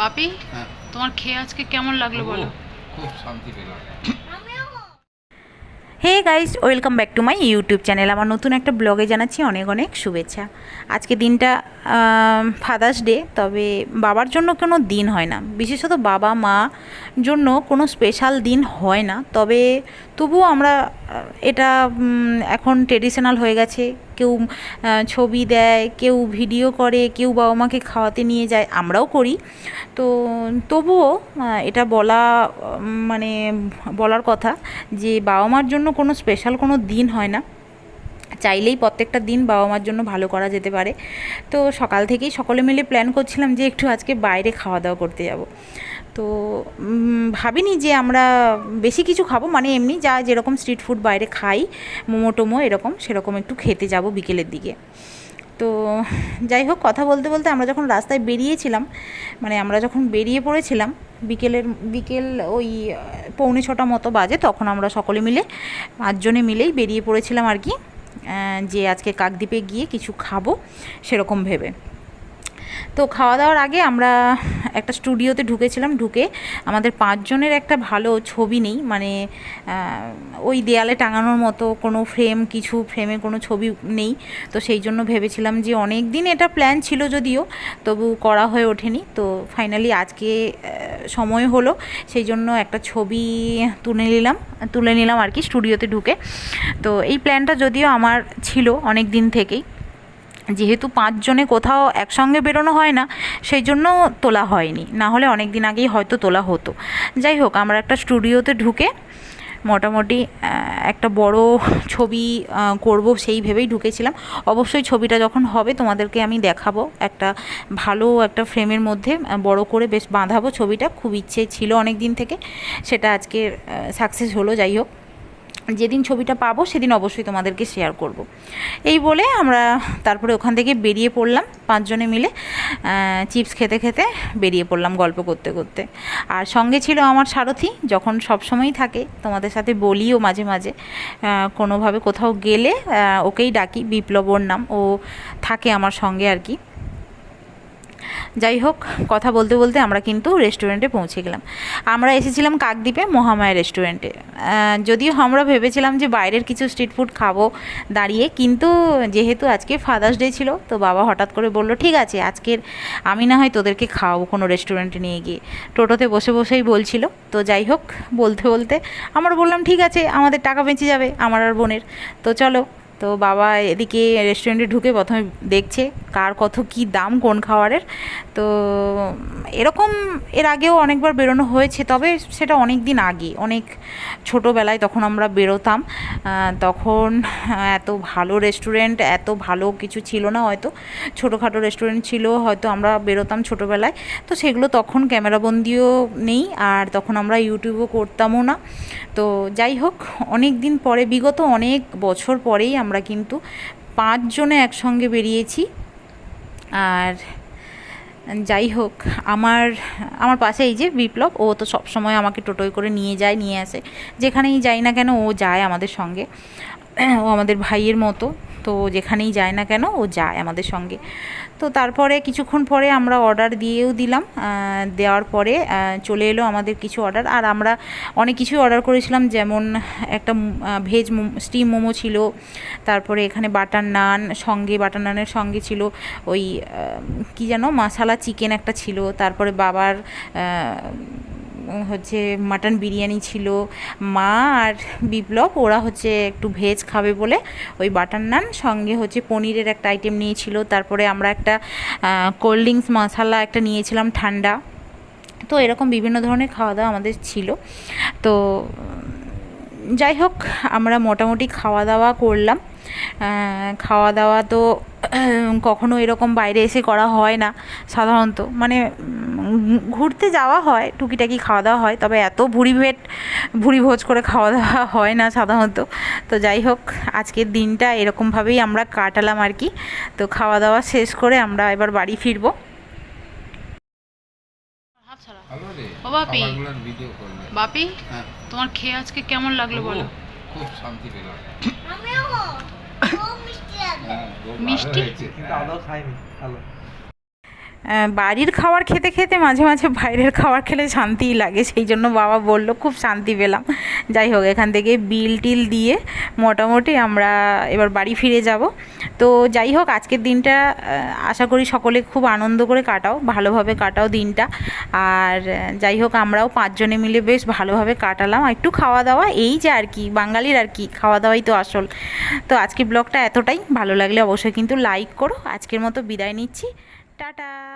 বাপি হ্যাঁ। তোমার খেয়ে আজকে কেমন লাগল বলো? খুব শান্তি পেলাম। Hey guys welcome back to my YouTube channel. আমার নতুন একটা ব্লগে জানাচ্ছি অনেক অনেক শুভেচ্ছা। আজকে দিনটা ফাদার্স ডে তবে বাবার জন্য কোনো দিন হয় না। বিশেষত বাবা মা জন্য কোনো স্পেশাল দিন হয় না। তবে তবুও আমরা এটা এখন ট্রেডিশনাল হয়ে গেছে। কেউ ছবি দেয়, কেউ ভিডিও করে, কেউ বাবা মাকে খাওয়াতে নিয়ে যায়, আমরাও করি। তো তবুও এটা বলা মানে বলার কথা যে বাবা মার জন্য কোনো স্পেশাল কোনো দিন হয় না। চাইলেই প্রত্যেকটা দিন বাবা মার জন্য ভালো করা যেতে পারে। তো সকাল থেকেই সকলে মিলে প্ল্যান করছিলাম যে একটু আজকে বাইরে খাওয়া দাওয়া করতে যাব। তো ভাবিনি যে আমরা বেশি কিছু খাব। মানে এমনি যা যেরকম স্ট্রিট ফুড বাইরে খাই, মোমো, টোমো এরকম, সেরকম একটু খেতে যাব বিকেলের দিকে। তো, যাই হোক, কথা বলতে বলতে আমরা যখন রাস্তায় বেরিয়েছিলাম মানে আমরা যখন বেরিয়ে পড়েছিলাম, বিকেলের, বিকেল ওই, পৌনে ছটা মতো বাজে, তখন আমরা সকলে মিলে, পাঁচজনে মিলেই বেরিয়ে পড়েছিলাম আর কি যে আজকে কাকদ্বীপে গিয়ে কিছু খাব, সেরকম ভেবে। তো খাওয়া দাওয়ার আগে আমরা একটা স্টুডিওতে ঢুকেছিলাম, ঢুকে আমাদের পাঁচজনের একটা ভালো ছবি নেই মানে ওই দেয়ালে টাঙানোর মতো কোনো ফ্রেম কিছু ফ্রেমে কোনো ছবি নেই। তো সেই জন্য ভেবেছিলাম যে অনেক দিন এটা প্ল্যান ছিল যদিও, তবু করা হয়ে ওঠেনি। তো ফাইনালি আজকে সময় হলো, সেই জন্য একটা ছবি তুলে নিলাম তুলে নিলাম আর কি স্টুডিওতে ঢুকে। তো এই প্ল্যানটা যদিও আমার ছিল অনেক দিন থেকেই যেহেতু পাঁচজনে কোথাও একসঙ্গে বেরোনো হয় না সেই জন্য তোলা হয়নি। না হলে অনেক দিন আগেই হয়তো তোলা হতো। যাই হোক, আমরা একটা স্টুডিওতে ঢুকে মোটামুটি একটা বড় ছবি করব সেই ভেবেই ঢুকেছিলাম। অবশ্যই ছবিটা যখন হবে, তোমাদেরকে আমি দেখাবো একটা ভালো একটা ফ্রেমের মধ্যে বড় করে বেশ বাঁধাবো ছবিটা। খুব ইচ্ছে ছিল অনেক দিন থেকে, সেটা আজকে সাকসেস হলো। যাই হোক যেদিন ছবিটা পাবো সেদিন অবশ্যই তোমাদেরকে শেয়ার করব। এই বলে আমরা তারপরে ওখান থেকে বেরিয়ে পড়লাম, পাঁচজনে মিলে চিপস খেতে খেতে বেরিয়ে পড়লাম গল্প করতে করতে আর সঙ্গে ছিল আমার সারথি, যখন সব সময়ই থাকে, তোমাদের সাথে বলিও মাঝে মাঝে কোনোভাবে কোথাও গেলে ওকেই ডাকি, বিপ্লবর নাম, ও থাকে আমার সঙ্গে আর কি যাই হোক, কথা বলতে বলতে আমরা কিন্তু রেস্টুরেন্টে পৌঁছে গেলাম। আমরা এসেছিলাম কাকদ্বীপে, মহামায়া রেস্টুরেন্টে যদিও আমরা ভেবেছিলাম যে বাইরের কিছু স্ট্রিট ফুড খাব দাঁড়িয়ে, কিন্তু যেহেতু আজকে ফাদার্স ডে ছিল, তো বাবা হঠাৎ করে বলল, ঠিক আছে, আজকের আমি না হয় তোদেরকে খাওয়াবো কোনো রেস্টুরেন্টে নিয়ে গিয়ে। টোটোতে বসে বসেই বলছিল। তো যাই হোক, বলতে বলতে আমরা বললাম, ঠিক আছে, আমাদের টাকা বেঁচে যাবে আমার আর বোনের। তো চলো তো বাবা এদিকে রেস্টুরেন্টে ঢুকে প্রথমে দেখছে কার কত কি দাম কোন খাবারের। তো এরকম এর আগেও অনেকবার বেরোনো হয়েছে, তবে সেটা অনেক দিন আগে, অনেক ছোটোবেলায় তখন আমরা বেরোতাম। তখন এত ভালো রেস্টুরেন্ট, এত ভালো কিছু ছিল না হয়তো, ছোটোখাটো রেস্টুরেন্ট ছিল হয়তো আমরা বেরোতাম ছোটোবেলায়। তো সেগুলো তখন ক্যামেরাবন্দিও নেই, আর তখন আমরা ইউটিউবও করতামও না। তো যাই হোক অনেক দিন পরে, বিগত অনেক বছর পরেই আমরা কিন্তু পাঁচজনে একসঙ্গে বেরিয়েছি। আর যাই হোক, আমার আমার পাশে এই যে বিপ্লব, ও তো সবসময় আমাকে টোটোয় করে নিয়ে যায়, নিয়ে আসে। যেখানেই যাই না কেন, ও যায় আমাদের সঙ্গে। ও আমাদের ভাইয়ের মতো। তো যেখানেই যায় না কেন ও যায় আমাদের সঙ্গে। তো তারপরে কিছুক্ষণ পরে আমরা অর্ডার দিয়েও দিলাম দেওয়ার পরে চলে এলো আমাদের কিছু অর্ডার আর আমরা অনেক কিছুই অর্ডার করেছিলাম, যেমন একটা ভেজ স্টিম মোমো ছিল, তারপরে এখানে বাটার নান সঙ্গে বাটার নানের সঙ্গে ছিল ওই কি যেন মশালা চিকেন একটা ছিল, তারপরে বাবার হচ্ছে মাটন বিরিয়ানি ছিল, মা আর বিপ্লব, ওরা হচ্ছে একটু ভেজ খাবে বলে ওই বাটার নান, সঙ্গে হচ্ছে পনিরের একটা আইটেম নিয়েছিল, তারপরে আমরা একটা কোল্ড ড্রিঙ্কস মশালা একটা নিয়েছিলাম ঠান্ডা। তো এরকম বিভিন্ন ধরনের খাওয়া দাওয়া আমাদের ছিল। তো, যাই হোক, আমরা মোটামুটি খাওয়া দাওয়া করলাম। খাওয়া দাওয়া তো, কখনো এরকম বাইরে এসে করা হয় না, সাধারণত। মানে ঘুরতে যাওয়া হয় টুকিটাকি খাওয়া দাওয়া হয় তবে এত ভুড়ি ভেট ভুড়ি ভোজ করে খাওয়া দাওয়া হয় না সাধারণত। তো যাই হোক আজকের দিনটা এরকমভাবেই আমরা কাটালাম আর কি। তো খাওয়া দাওয়া শেষ করে আমরা এবার বাড়ি ফিরবো। ও বাপি। হ্যাঁ। তোমার খেয়ে আজকে কেমন লাগল বলো? খুব শান্তি পেলাম মিষ্টি হ্যাঁ, খাইনি ভালো। বাড়ির খাবার খেতে খেতে মাঝে মাঝে বাইরের খাবার খেলে শান্তিই লাগে। সেই জন্য বাবা বলল, খুব শান্তি পেলাম। যাই হোক, এখান থেকে বিল টিল দিয়ে মোটামুটি আমরা এবার বাড়ি ফিরে যাব। তো যাই হোক, আজকের দিনটা আশা করি সকলে খুব আনন্দ করে কাটাও, ভালোভাবে কাটাও দিনটা। আর যাই হোক, আমরাও পাঁচজনে মিলে বেশ ভালোভাবে কাটালাম। একটু খাওয়া দাওয়া এই যে আর কি, বাঙালির আর কি খাওয়া দাওয়াই তো আসল। তো আজকে ব্লগটা এতটাই। ভালো লাগলে অবশ্যই কিন্তু লাইক করো। আজকের মতো বিদায় নিচ্ছি। টাটা!